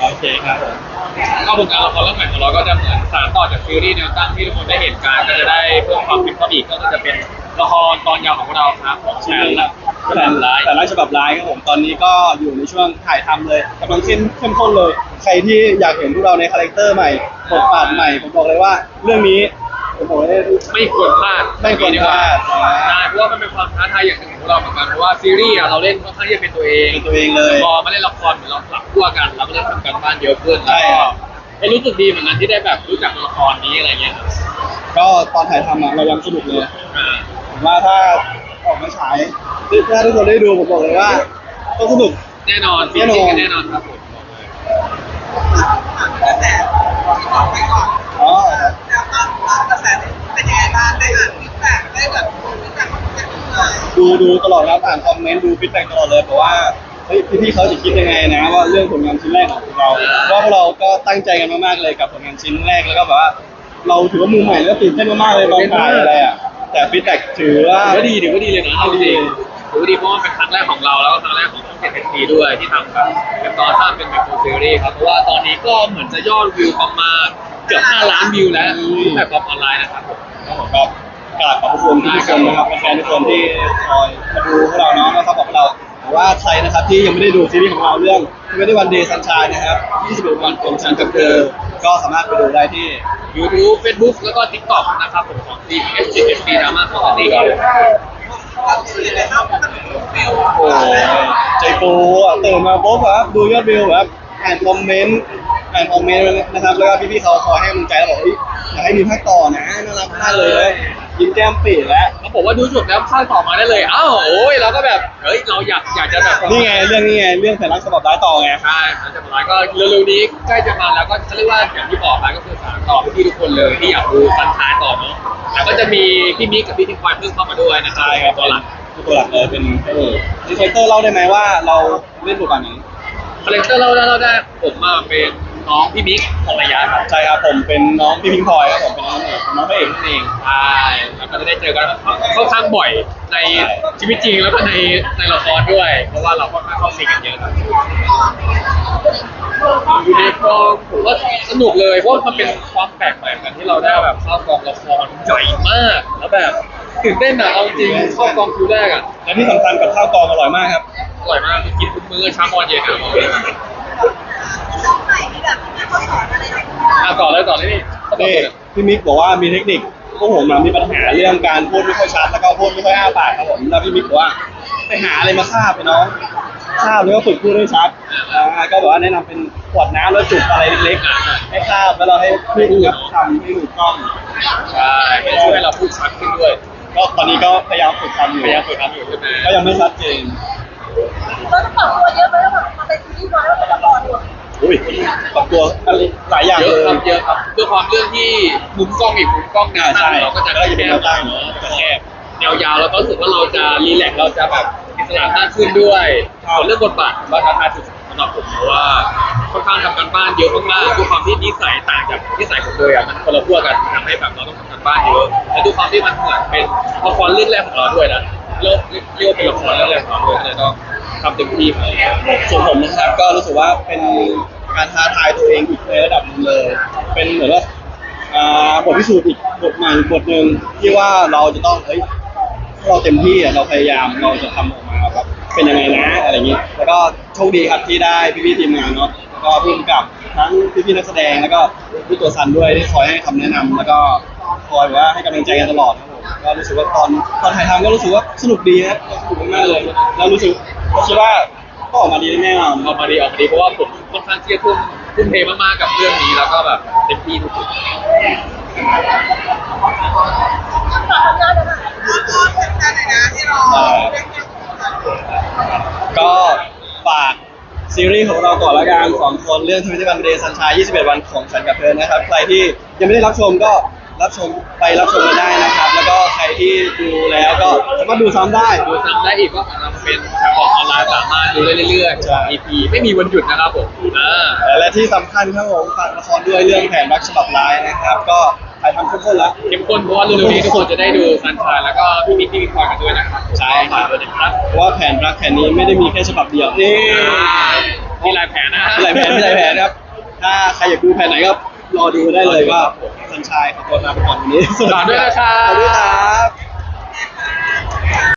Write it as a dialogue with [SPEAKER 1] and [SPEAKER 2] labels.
[SPEAKER 1] โอเคครับผม
[SPEAKER 2] ก็ผลงานละครเรื่องใหม่ของเราก็จะเหมือนสานต่อจากซีรีส์แนวตั้งที่ทุกคนได้เห็นกันก็จะได้เพิ่มความเป็นเข้าไปอีกก็จะเป็นละครตอนยาวของเราครับของแชร์และ
[SPEAKER 1] แต่
[SPEAKER 2] แบบร้าย
[SPEAKER 1] แต่ละฉบับร้ายครับผมตอนนี้ก็อยู่ในช่วงถ่ายทำเลยกำลังเข้มเข้มข้นเลย ใครที่อยากเห็นพวกเราในคาแรคเตอร์ใหม่บทบาทใหม่ผมบอกเลยว่า เรื่องนี้ ผมบอกเลย
[SPEAKER 2] ไม่ควรพลาด
[SPEAKER 1] ไม่ควรพลาด
[SPEAKER 2] ใช่เพราะว่ามันเป็นความท้าทายอย่างหนึ่งของเราเหมือนกันเพราะว่าซีรีส์อะเราเล่นค่อนข้างที่จะเป็นตัวเอง
[SPEAKER 1] เป็นตัวเองเลย
[SPEAKER 2] พอมาเล่นละครเหมือนเราหลับขั้วกันเราก็ได้ทำกันบ้านเยอะขึ้น
[SPEAKER 1] ใช่
[SPEAKER 2] แล้ว
[SPEAKER 1] ครั
[SPEAKER 2] ก็
[SPEAKER 1] บ
[SPEAKER 2] ก็รู้สึกดีเหมือนกันที่ได้แบบรู้จักละครนี้อะไรเงี้ยครับ
[SPEAKER 1] ก็ตอนถ่ายทำอะเรายังสนุกเลย
[SPEAKER 2] อ่า
[SPEAKER 1] ผมว่าถ้าออกมาฉายถ้าทุกคนได้ดูผมบอกเลยว่าต้องสนุก
[SPEAKER 2] แน่นอน
[SPEAKER 1] แน่นอน
[SPEAKER 2] จริงๆก็แน่นอนครับผม
[SPEAKER 3] ดูดู
[SPEAKER 1] ตลอดครับอ่านคอมเมนต์ดูฟีดแบ็กตลอดเลยเพราะว่าเฮ้ยพี่ๆเขาจะคิดยังไงนะ ว่าเรื่องผลงานชิ้นแรกของเราเพราะว่าพวกเราก็ตั้งใจกันมากๆเลยกับผลงานชิ้นแรกแล้วก็แบบว่า เราถือว่ามือใหม่แล้วก็ตื่นเต้นมากๆเลยตอนถ่ายอะไรอะแต่ฟีดแบ็กถือว่า
[SPEAKER 2] ถือว่าดีถือว่าดีเลยนะเอาจ
[SPEAKER 1] ดี
[SPEAKER 2] ริงถือว่าดีเพราะว่าเป็นครั้งแรกของเราแล้วก็ครั้งแรกของช่องเจ็ดเอ็นทีด้วยที่ทำแบบเป็นตอนสร้างเป็นแบบซีรีส์ครับเพราะว่าตอนนี้ก็เหมือนจะยอดวิวประมาณเกือบ5ล้านวิวแล้วแบบออนไลน์นะครับผม
[SPEAKER 1] ครับผมก็กราบขอบพระคุณทุกคนนะครับแฟนๆทุกคนที่ คอยมาดูพวกเราเนาะแล้วก็บอกพวกเราแต่ว่าใครนะครับที่ยังไม่ได้ดูซีรีส์ของเราเรื่องไม่ได้วันเดย์ซันชายนะครับ21วันของฉันกับเธอก็สามารถไปดูได้ที่
[SPEAKER 2] ยูทูบเฟซบุ๊กแล้วก็ทิกตอกนะครับผมของ t s 7 s p ดราม่าของตีครับ
[SPEAKER 3] เราคือยังไงบ้างมันฟิล
[SPEAKER 1] โอ้ยใจปูอะตื่นมาปุ๊บครับดูยอดวิวแบบอ่านคอมเมนต์อ่านคอมเมนต์นะครับแล้วก็พี่ๆเขาคอยให้กำลังใจแล้วบอกเฮ้ยอยากให้มีภาคต่อนะน่ารักมากเลย ยิ้มแก้มปีแล้ว
[SPEAKER 2] เขาบอกว่าดูจบแล้วภาคต่อมาได้เลย อ้าวโอ้ยเราก็แบบเฮ้ยเราอยากอยากจะแบบ
[SPEAKER 1] นี่ไงเรื่องนี้ไงเรื่องแผนรักฉบับร้ายต่อไง
[SPEAKER 2] ใช่หลังจากนั้นก็เร็วๆนี้ใกล้จะมาแล้วก็เขาเรียกว่าอย่างที่บอกไปก็คือสานต่อพี่ๆทุกคนเลยที่อยากดูสันทายต่อเนาะแล้วก็จะมีพี่มิกกับพี่ทิงควายเพิ่มเข้ามาด้วยนะครับ
[SPEAKER 1] ใช่ครับ
[SPEAKER 2] ตัวหลัก
[SPEAKER 1] คือตัวหลักเลยเป็นเออดีไซเตอร์เล่าได้ไหมว่าเราเล่นบทบาทไหน
[SPEAKER 2] คาแรคเตอร์เราได้เราได้ผมมาเป็น น้องพี่มิกของระยะครับ
[SPEAKER 1] ใช่ครับผมเป็นน้องพี่พิงพลอยครับผมเป็นน้องเอกเป็นน้องพระเอกนั่นเอง
[SPEAKER 2] ใช่แล้วก็จะได้เจอกันค่อนข้างบ่อยในชีวิตจริงแล้วก็ในในละครด้วย เพราะว่าเราค่อนข้างเข้าซีนกันเยอะครับอยู่ในกองผมว่าสนุกเลยเพราะมันเป็นความแปลกใหม่เหมือนกันที่เราได้แบบเข้ากองละครใหญ่มากแล้วแบบตื่นเต้นอะเอาจริงเข้ากองคิวแรกอะ
[SPEAKER 1] และที่สำคัญกับข้าวกองอร่อยมากครับ
[SPEAKER 2] อร่อยมากกินทุกมื้อเช้าตอนเย็นอะ
[SPEAKER 3] อะไรเรา
[SPEAKER 2] อะต่อเลยต่อเลยนี่ต่อเล
[SPEAKER 1] นี่
[SPEAKER 2] ย
[SPEAKER 1] พี่มิกบอกว่ามีเทคนิคพวกผมอะมีปัญหาเรื่องการพูดไม่ค่อยชัดแล้วก็พูดไม่ค่อยอ้าปากครับผมแล้วพี่มิกบอกว่าไปหาอะไรมาคาบไปน้องคาบแล้วก็ฝึกพูดให้ชัดอ่าก็บอกว่าแนะนำเป็นขวดน้ำแล้วจุดอะไรเล็กๆให้คาบแล้วเราให้พูดครับคำให้ถูกต้อง
[SPEAKER 2] ใช่ให้ช่วยให้เราพูดชัดขึ้นด้วย
[SPEAKER 1] ก็ตอนนี้ก็พยายามฝึกทำอยู่
[SPEAKER 2] พยายามฝึกทำอยู่ใช่ไหม
[SPEAKER 1] ก็ยังไม่ชัดเจน
[SPEAKER 3] อยู่อุ้ยปรั
[SPEAKER 1] บตัวหลายอย่าง
[SPEAKER 2] เย
[SPEAKER 1] เล
[SPEAKER 2] อะ
[SPEAKER 1] ย
[SPEAKER 2] ครับเยอะครับด้วยความเรื่องที่มุมกล้องอีกมุมกล้องแนวตั้ง
[SPEAKER 1] ใช่
[SPEAKER 2] เราก็จะ
[SPEAKER 1] ก็จะเป็นแนวตั้ง
[SPEAKER 2] เนาะ
[SPEAKER 1] จะแคบ
[SPEAKER 2] แนวยาวแล้วก็รู้สึกว่าเราจะรีแลกซ์เราจะแบบอิสระมากขึ้นด้วย
[SPEAKER 1] ครับ
[SPEAKER 2] ส่วนเรื่องบทบาทผมว่าท้าทายสุดสำหรับผมเพราะว่าค่อนข้างทำกันบ้านเยอะมากๆด้วยความที่นิสัยต่างจากนิสัยผมเลยอะมันคนละขั้วกันทำให้แบบเราต้องทำกันบ้านเยอะและด้วยความที่มันเหมือนเป็นละครเรื่องแรกของเราด้วยนะเรียกเรียกว่าเป็นละครเรื่องแรกของเราด้วยก็เลยต้อง ทำเต็มที่ครับ
[SPEAKER 1] ส่วนผมนะครับก็รู้สึกว่าเป็นการท้าทายตัวเองอีกในระดับหนึงเลย เป็นเหมือนว่าอ่าบทพิสูจน์อีกบทใหม่บทหนึ่งที่ว่าเราจะต้องเอ้ยถ้าเราเต็มที่อะเราพยายามเราจะทำออกมาครับเป็นยังไงนะอะไรอย่างนี้ แล้วก็โชคดีครับที่ได้พี่ๆทีมงานเนาะแล้วก็ร่วมกับทั้งพี่ๆนักแสดงแล้วก็พี่ตัวซันด้วยที่คอยให้คำแนะนำแล้วก็คอยแบบว่าให้กำลังใจกันตลอดครับผมก็รู้สึกว่าตอนตอนถ่ายทำก็รู้สึกว่าสนุกดีครับสนุกมากๆเลยแล้วรู้สึก คิดว่าก็ออกมาดีแน่นอน
[SPEAKER 2] ออกมาดีออกมาดีเพราะว่าผมค่อนข้างที่จะทุ่มทุ่มเทมากๆกับเรื่องนี้แล้วก็แบบเต็มที่ทุกๆ
[SPEAKER 3] กทำงานหน่อยนะฝากทำงานหน่อยนะที่เราได้เกี่ยวกับ
[SPEAKER 1] ก็ฝากซีรีส์ของเราก่อนละกันสองคนเรื่องทวิตวันเดย์สันชาย 21 วันของฉันกับเธอนะครับ ใครที่ยังไม่ได้รับชมก็ รับชมไปรับชมกันได้นะครับ แล้วก็ใครที่ดูแล้วก็สามารถดูซ้ำได้
[SPEAKER 2] ดูซ้ำได้อีกว่าของเราเป็นแพลตฟอร์มออนไลน์สามารถดูได้เรื่อย
[SPEAKER 1] ใช่
[SPEAKER 2] ๆ EP ไม่มีวันหยุดนะครับผมอ่า
[SPEAKER 1] และที่สำคัญครับผมฝากละครด้วยเรื่องแผนรักฉบับร้ายนะครับ ก็ถ่ายทำเข้มข้นแล้ว
[SPEAKER 2] เข้มข้นเพราะว่าเร็วๆนี้ทุกคนจะได้ดูซันชายแล้วก็พี่มิกพี่มิกคอยกันด้วยนะครับ
[SPEAKER 1] ใช่ครับ
[SPEAKER 2] ฝากด้วยนะครับ
[SPEAKER 1] เพราะว่าแผนรักแผนนี้ไม่ได้มีแค่ฉบับเดียวนี่
[SPEAKER 2] มีหลายแผนนะ
[SPEAKER 1] มีหลายแผนมีหลายแผนครับ ถ้าใครอยากดูแผนไหนก็ รอดูได้เลยว่าสัญชายของตัวนาประอนวันนี้
[SPEAKER 2] ฝากด้วยนะ
[SPEAKER 1] สวัสดีครับ